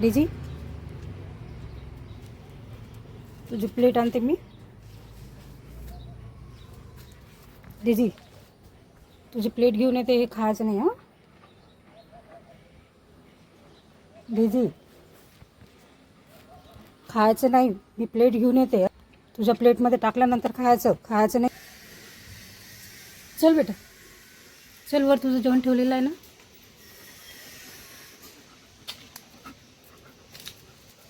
Daisy तुझी plate आणते मी. Daisy तुझी प्लेट घेऊन येते हे खायचं नाही हां? डेझी खायचं नाही मी प्लेट घेऊन येते. तुझ्या प्लेटमध्ये टाकल्यानंतर खायचं खायचं नाही. चल बेटा. चल वर तुझं जेवण ठेवलेलं आहे ना?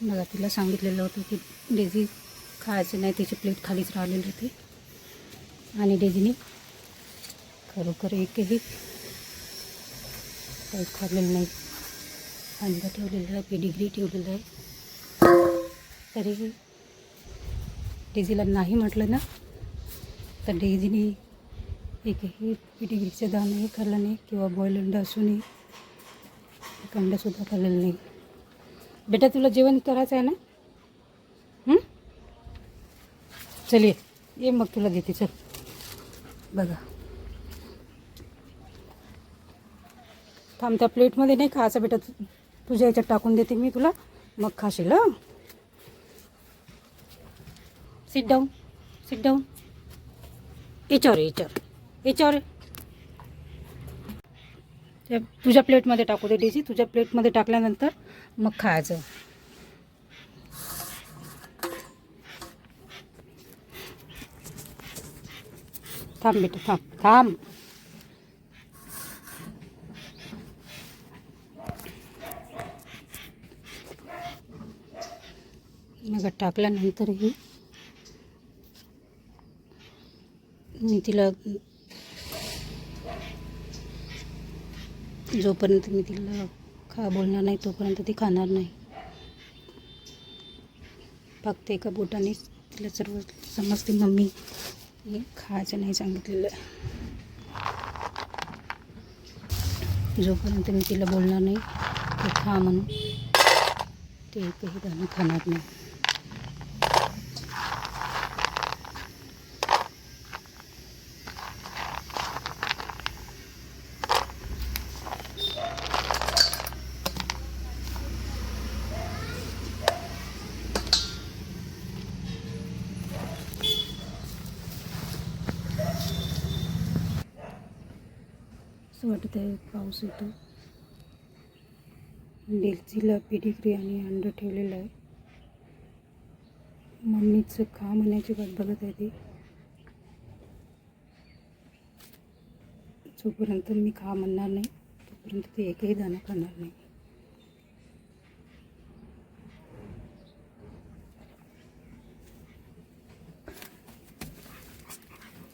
बघा तिला सांगितलेलं होतं की डेझी खायचं नाही तिची प्लेट खालीच राहिलेली होती. आणि डेझीने खरोखर एकही काही खाल्लेलं नाही. अंडा ठेवलेलं आहे पेडिग्री ठेवलेलं आहे. तरीही डेझीला नाही म्हटलं ना तर डेझीने एकही पेडिग्रीचं दाणंही खाल्लं नाही किंवा बॉईल अंडा असूनही एक अंडासुद्धा खाल्लेलं नाही. बेटा तुला जेवण करायचं आहे ना? चल ये. मग तुला देते. चल. बघा. थांब त्या प्लेटमध्ये नाही खायचं बेटा तू तुझ्या याच्यात टाकून देते मी तुला. मग खाशील हं? सिट डाऊन सिट डाऊन याच्यावर याच्यावर याच्यावर त्या तुझ्या प्लेटमध्ये टाकू दे डेझी तुझ्या प्लेटमध्ये टाकल्यानंतर मग खायचं थांब बेटा थांब थांब. मग टाकल्यानंतरही मी तिला जोपर्यंत मी तिला खा बोलणार नाही तोपर्यंत ती खाणार नाही. फक्त एका बोटाने तिला सर्व समजते मम्मी हे खायचं नाही सांगितलेलं. जोपर्यंत मी तिला बोलणार नाही ते खा म्हणून. ते एकही दाणं खाणार नाही. असं वाटत आहे पाऊस येतो. डेल्सीला पेडिग्री आणि अंड ठेवलेलं आहे. मम्मीचं खा म्हणायची वाट बघत आहे ती. जोपर्यंत मी खा म्हणणार नाही तोपर्यंत ते एकही दाणं खाणार नाही.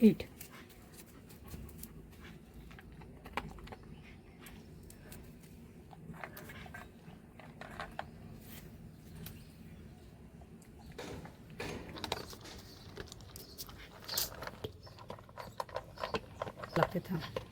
एट लागते थांब